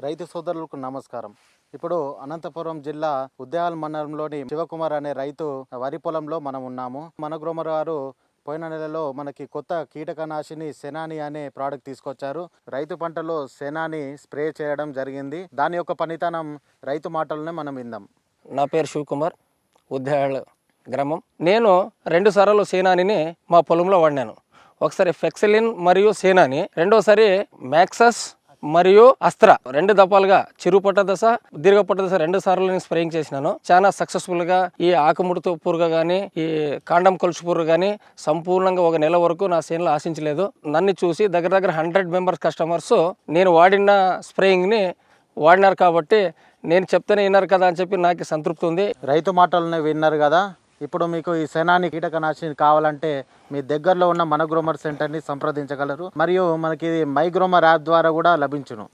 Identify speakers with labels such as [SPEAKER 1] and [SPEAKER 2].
[SPEAKER 1] రైతు సోదరులకు నమస్కారం. ఇప్పుడు అనంతపురం జిల్లా ఉద్యాల మండలంలోని శివకుమార్ అనే రైతు వరి పొలంలో మనం ఉన్నాము. మన గారు పోయిన నెలలో మనకి కొత్త కీటకనాశిని సెనాని అనే ప్రోడక్ట్ తీసుకొచ్చారు. రైతు పంటలో సెనాని స్ప్రే చేయడం జరిగింది. దాని యొక్క పనితనం రైతు మాటలనే మనం విందాం.
[SPEAKER 2] నా పేరు శివకుమార్ ఉద్యాల గ్రామం. నేను రెండు సార్లు సేనానిని మా పొలంలో వాడినాను. ఒకసారి ఫెక్సిలిన్ మరియు సేనాని రెండోసారి మ్యాక్సస్ మరియు అస్త్ర రెండు దఫాలుగా చిరుపట్ట దశ దీర్ఘపట్ట దశ రెండు సార్లు నేను స్ప్రేయింగ్ చేసినాను. చాలా సక్సెస్ఫుల్గా ఈ ఆకుముడత పురుగు గానీ ఈ కాండం కొలుసు పురుగు గానీ సంపూర్ణంగా ఒక నెల వరకు నా సేన్లో ఆశించలేదు. నన్ను చూసి దగ్గర దగ్గర హండ్రెడ్ మెంబర్స్ కస్టమర్స్ నేను వాడిన స్ప్రేయింగ్ని వాడినారు కాబట్టి నేను చెప్తేనే విన్నారు కదా అని చెప్పి నాకు సంతృప్తి ఉంది.
[SPEAKER 1] రైతు మాటలనే విన్నారు కదా. ఇప్పుడు మీకు ఈ సెనాని కీటకనాశిని కావాలంటే మీ దగ్గరలో ఉన్న మనగ్రోమర్ సెంటర్ని సంప్రదించగలరు. మరియు మనకి మైగ్రోమర్ యాప్ ద్వారా కూడా లభించును.